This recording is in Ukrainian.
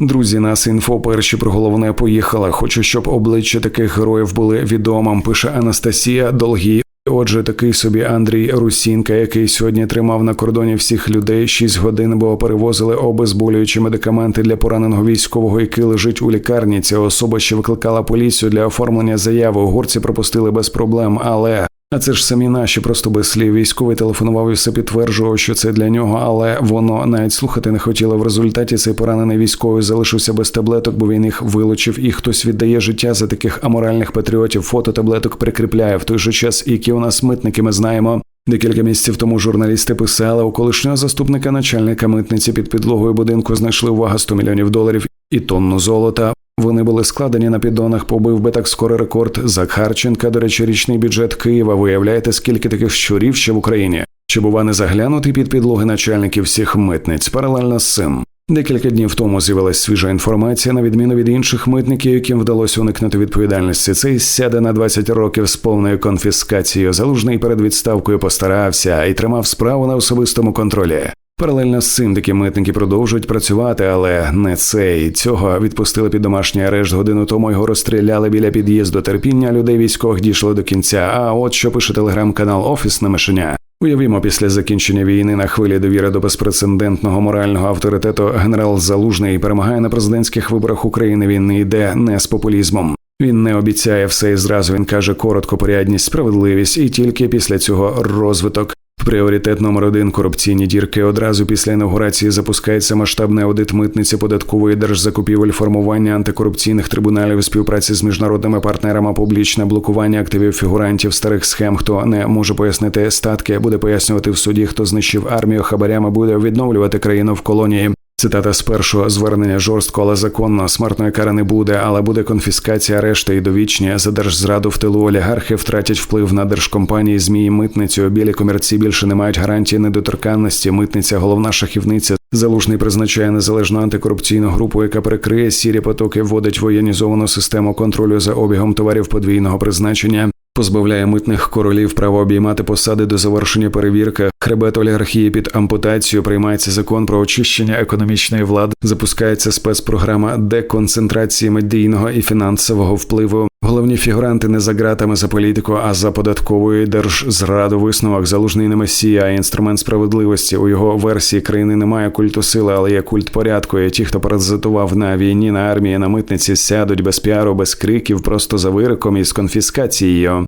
Друзі, нас інфо перші про головне поїхали. Хочу, щоб обличчя таких героїв були відомим. Пише Анастасія Долгій. Отже, такий собі Андрій Русінка, який сьогодні тримав на кордоні всіх людей 6 годин, бо перевозили обезболюючі медикаменти для пораненого військового, який лежить у лікарні. Ця особа ще викликала поліцію для оформлення заяви. Угорці пропустили без проблем, але. А це ж самі наші, просто без слів. Військовий телефонував і все підтверджував, що це для нього, але воно навіть слухати не хотіло. В результаті цей поранений військовий залишився без таблеток, бо він їх вилучив, і хтось віддає життя за таких аморальних патріотів. Фото таблеток прикріпляє в той же час, які у нас митники ми знаємо. Декілька місяців тому журналісти писали у колишнього заступника начальника митниці під підлогою будинку знайшли увага 100 мільйонів доларів і тонну золота. Вони були складені на піддонах, побив би так скоро рекорд Захарченка. До речі, річний бюджет Києва. Виявляєте, скільки таких щурів ще в Україні? Чи бува не заглянути під підлоги начальників всіх митниць паралельно з цим? Декілька днів тому з'явилась свіжа інформація, на відміну від інших митників, яким вдалося уникнути відповідальності. Цей сяде на 20 років з повною конфіскацією. Залужний перед відставкою постарався і тримав справу на особистому контролі. Паралельно з цим такі митники продовжують працювати, але не цей. Цього відпустили під домашній арешт. Годину тому його розстріляли біля під'їзду. Терпіння людей військових дійшло до кінця. А от що пише телеграм-канал Офісне мишеня. Уявімо, після закінчення війни на хвилі довіри до безпрецедентного морального авторитету генерал Залужний перемагає на президентських виборах України. Він не йде не з популізмом. Він не обіцяє все і зразу. Він каже коротко порядність, справедливість, і тільки після цього розвиток. Пріоритет номер один корупційні дірки. Одразу після інаугурації запускається масштабний аудит митниці податкової держзакупівель, формування антикорупційних трибуналів, співпраці з міжнародними партнерами, публічне блокування активів фігурантів старих схем. Хто не може пояснити статки, буде пояснювати в суді, хто знищив армію хабарями, буде відновлювати країну в колонії. Цитата з першого звернення жорстко, але законно смертної кари не буде, але буде конфіскація решти і довічні за держзраду в тилу олігархи втратять вплив на держкомпанії змії митницю. Білі комірці більше не мають гарантії недоторканності. Митниця, головна шахівниця. Залужний призначає незалежну антикорупційну групу, яка перекриє сірі потоки, вводить воєнізовану систему контролю за обігом товарів подвійного призначення. Позбавляє митних королів права обіймати посади до завершення перевірки. Хребет олігархії під ампутацію приймається закон про очищення економічної влади. Запускається спецпрограма деконцентрації медійного і фінансового впливу. Головні фігуранти не за ґратами за політику, а за податковою держзраду висновок залужний не месія, а інструмент справедливості. У його версії країни немає культу сили, але є культ порядку. І ті, хто паразитував на війні, на армії, на митниці, сядуть без піару, без криків, просто за вироком і з конфіскацією.